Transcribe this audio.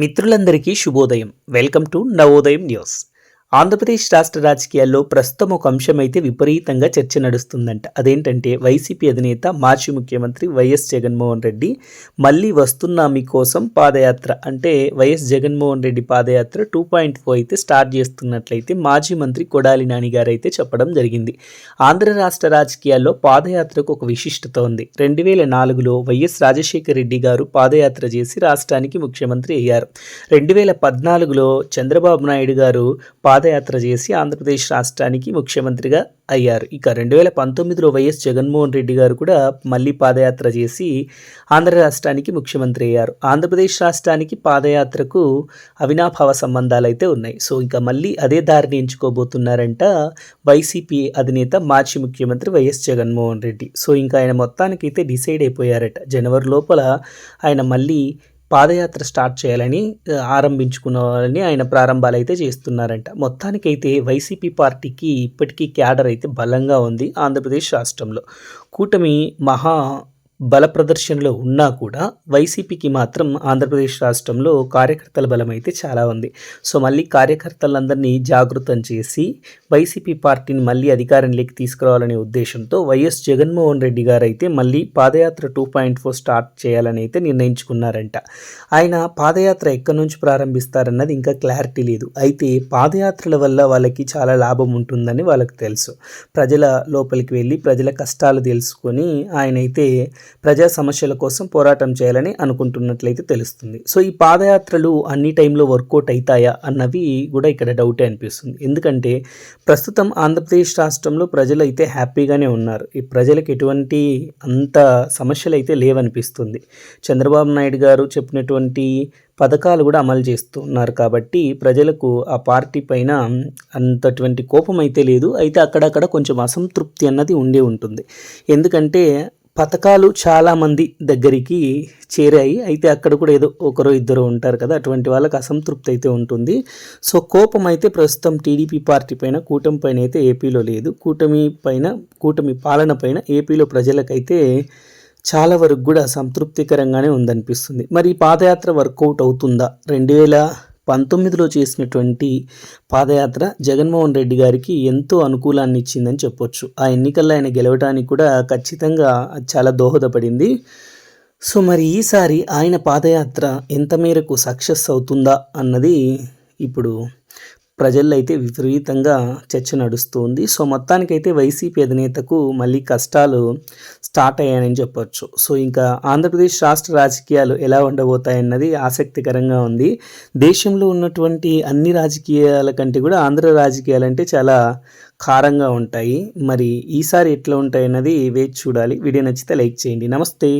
మిత్రులందరికీ శుభోదయం. Welcome to Navodayam news. Andhra Pradesh రాష్ట్ర రాజకీయాల్లో ప్రస్తుతం ఒక అంశం అయితే విపరీతంగా చర్చ నడుస్తుందంట. అదేంటంటే వైసీపీ అధినేత మాజీ ముఖ్యమంత్రి వైఎస్ జగన్మోహన్ రెడ్డి మళ్ళీ వస్తున్నా మీకోసం పాదయాత్ర. అంటే వైఎస్ జగన్మోహన్ రెడ్డి పాదయాత్ర టూ పాయింట్ ఫోర్ అయితే స్టార్ట్ చేస్తున్నట్లయితే మాజీ మంత్రి కొడాలి నాని గారు అయితే చెప్పడం జరిగింది. ఆంధ్ర రాష్ట్ర రాజకీయాల్లో పాదయాత్రకు ఒక విశిష్టత ఉంది. రెండు వేల నాలుగులో వైఎస్ రాజశేఖర రెడ్డి గారు పాదయాత్ర చేసి రాష్ట్రానికి ముఖ్యమంత్రి అయ్యారు. రెండు వేల పద్నాలుగులో చంద్రబాబు నాయుడు గారు పాదయాత్ర చేసి ఆంధ్రప్రదేశ్ రాష్ట్రానికి ముఖ్యమంత్రిగా అయ్యారు. ఇక రెండు వేల పంతొమ్మిదిలో వైఎస్ జగన్మోహన్ రెడ్డి గారు కూడా మళ్ళీ పాదయాత్ర చేసి ఆంధ్ర రాష్ట్రానికి ముఖ్యమంత్రి అయ్యారు. ఆంధ్రప్రదేశ్ రాష్ట్రానికి పాదయాత్రకు అవినాభావ సంబంధాలు అయితే ఉన్నాయి. సో ఇంకా మళ్ళీ అదే దారిని ఎంచుకోబోతున్నారంట వైసీపీ అధినేత మాజీ ముఖ్యమంత్రి వైఎస్ జగన్మోహన్ రెడ్డి. సో ఇంకా ఆయన మొత్తానికైతే డిసైడ్ అయిపోయారట. జనవరి లోపల ఆయన మళ్ళీ పాదయాత్ర స్టార్ట్ చేయాలని ఆరంభించుకున్నారని ఆయన ప్రారంభాలు అయితే చేస్తున్నారంట. మొత్తానికైతే వైసీపీ పార్టీకి ఇప్పటికీ క్యాడర్ అయితే బలంగా ఉంది ఆంధ్రప్రదేశ్ రాష్ట్రంలో. కూటమి మహా బల ప్రదర్శనలో ఉన్నా కూడా వైసీపీకి మాత్రం ఆంధ్రప్రదేశ్ రాష్ట్రంలో కార్యకర్తల బలం అయితే చాలా ఉంది. సో మళ్ళీ కార్యకర్తలందరినీ జాగృతం చేసి వైసీపీ పార్టీని మళ్ళీ అధికారంలోకి తీసుకురావాలనే ఉద్దేశంతో వైఎస్ జగన్మోహన్ రెడ్డి గారు అయితే మళ్ళీ పాదయాత్ర టూ పాయింట్ ఫోర్ స్టార్ట్ చేయాలని అయితే నిర్ణయించుకున్నారంట. ఆయన పాదయాత్ర ఎక్కడి నుంచి ప్రారంభిస్తారన్నది ఇంకా క్లారిటీ లేదు. అయితే పాదయాత్రల వల్ల వాళ్ళకి చాలా లాభం ఉంటుందని వాళ్ళకి తెలుసు. ప్రజల లోపలికి వెళ్ళి ప్రజల కష్టాలు తెలుసుకొని ఆయన అయితే ప్రజా సమస్యల కోసం పోరాటం చేయాలని అనుకుంటున్నట్లయితే తెలుస్తుంది. సో ఈ పాదయాత్రలు అన్ని టైంలో వర్కౌట్ అవుతాయా అన్నవి కూడా ఇక్కడ డౌటే అనిపిస్తుంది. ఎందుకంటే ప్రస్తుతం ఆంధ్రప్రదేశ్ రాష్ట్రంలో ప్రజలు అయితే హ్యాపీగానే ఉన్నారు. ఈ ప్రజలకు ఎటువంటి అంత సమస్యలు అయితే లేవనిపిస్తుంది. చంద్రబాబు నాయుడు గారు చెప్పినటువంటి పథకాలు కూడా అమలు చేస్తున్నారు కాబట్టి ప్రజలకు ఆ పార్టీ పైన అంతటువంటి కోపం అయితే లేదు. అయితే అక్కడక్కడ కొంచెం అసంతృప్తి అన్నది ఉండే ఉంటుంది. ఎందుకంటే పథకాలు చాలామంది దగ్గరికి చేరాయి. అయితే అక్కడ కూడా ఏదో ఒకరో ఇద్దరు ఉంటారు కదా అటువంటి వాళ్ళకి అసంతృప్తి అయితే ఉంటుంది. సో కోపం అయితే ప్రస్తుతం టీడీపీ పార్టీ పైన కూటమి పైన అయితే ఏపీలో లేదు. కూటమి పైన కూటమి పాలన పైన ఏపీలో ప్రజలకైతే చాలా వరకు కూడా సంతృప్తికరంగానే ఉందనిపిస్తుంది. మరి ఈ పాదయాత్ర వర్కౌట్ అవుతుందా? రెండు వేల పంతొమ్మిదిలో చేసినటువంటి పాదయాత్ర జగన్మోహన్ రెడ్డి గారికి ఎంతో అనుకూలాన్ని ఇచ్చిందని చెప్పొచ్చు. ఆ ఎన్నికల్లో ఆయన గెలవడానికి కూడా ఖచ్చితంగా చాలా దోహదపడింది. సో మరి ఈసారి ఆయన పాదయాత్ర ఎంత మేరకు సక్సెస్ అవుతుందా అన్నది ఇప్పుడు ప్రజల్లో అయితే విపరీతంగా చర్చ నడుస్తుంది. సో మొత్తానికైతే వైసీపీ అధినేతకు మళ్ళీ కష్టాలు స్టార్ట్ అయ్యాయని చెప్పొచ్చు. సో ఇంకా ఆంధ్రప్రదేశ్ రాష్ట్ర రాజకీయాలు ఎలా ఉండబోతాయన్నది ఆసక్తికరంగా ఉంది. దేశంలో ఉన్నటువంటి అన్ని రాజకీయాల కంటే కూడా ఆంధ్ర రాజకీయాలు అంటే చాలా కారంగా ఉంటాయి. మరి ఈసారి ఎట్లా ఉంటాయన్నది వేచి చూడాలి. వీడియో నచ్చితే లైక్ చేయండి. నమస్తే.